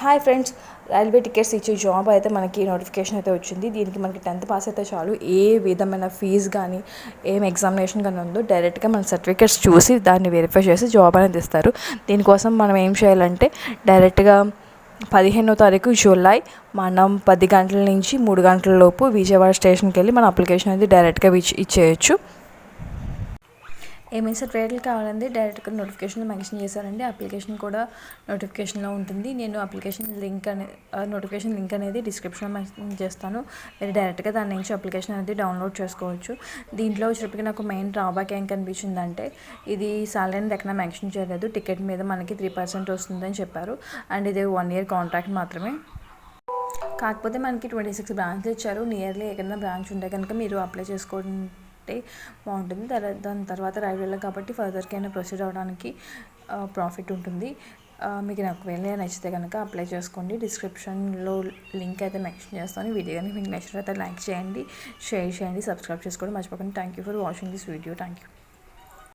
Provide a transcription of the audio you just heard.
Hi friends railway tickets ఇచ్చే job అయితే మనకి నోటిఫికేషన్ అయితే వచ్చింది. దీనికి మనకి టెన్త్ పాస్ అయితే చాలు. ఏ విధమైన ఫీజు కానీ ఏం ఎగ్జామినేషన్ కానీ ఉందో డైరెక్ట్గా మన సర్టిఫికేట్స్ చూసి దాన్ని వెరిఫై చేసి జాబ్ అనేది ఇస్తారు. దీనికోసం మనం ఏం చేయాలంటే డైరెక్ట్గా పదిహేనో తారీఖు జూలై మనం పది గంటల నుంచి మూడు గంటల లోపు విజయవాడ స్టేషన్కి వెళ్ళి మన అప్లికేషన్ అనేది డైరెక్ట్గా ఇచ్చేయచ్చు. ఏమైనా సర్టిఫికేట్లు కావాలంటే డైరెక్ట్గా నోటిఫికేషన్ మెన్షన్ చేశారండి. అప్లికేషన్ కూడా నోటిఫికేషన్లో ఉంటుంది. నేను అప్లికేషన్ లింక్ అనే నోటిఫికేషన్ లింక్ అనేది డిస్క్రిప్షన్లో మెన్షన్ చేస్తాను. మీరు డైరెక్ట్గా దాని నుంచి అప్లికేషన్ అనేది డౌన్లోడ్ చేసుకోవచ్చు. దీంట్లో వచ్చేటప్పటికి నాకు మెయిన్ డ్రాబ్యాక్ ఏం కనిపించిందంటే ఇది సాలరీ అనేది ఎక్కడ మెన్షన్ చేయలేదు. టికెట్ మీద మనకి త్రీ పర్సెంట్ వస్తుందని చెప్పారు. అండ్ ఇది వన్ ఇయర్ కాంట్రాక్ట్ మాత్రమే. కాకపోతే మనకి ట్వంటీ సిక్స్ బ్రాంచ్లు ఇచ్చారు. నియర్లీ ఎక్కడైనా బ్రాంచ్ ఉంటే కనుక మీరు అప్లై చేసుకోండి ఉంటే బాగుంటుంది. తర్వాత దాని తర్వాత రైల్వేలో కాబట్టి ఫర్దర్కి అయినా ప్రొసీడ్ అవ్వడానికి ప్రాఫిట్ ఉంటుంది. మీకు నాకు వెళ్ళే నచ్చితే కనుక అప్లై చేసుకోండి. డిస్క్రిప్షన్లో లింక్ అయితే మెన్షన్ చేస్తాను. వీడియో కనుక మీకు నచ్చినట్లయితే లైక్ చేయండి షేర్ చేయండి సబ్స్క్రైబ్ చేసుకోవడం మర్చిపోకండి. Thank you for watching this video. Thank you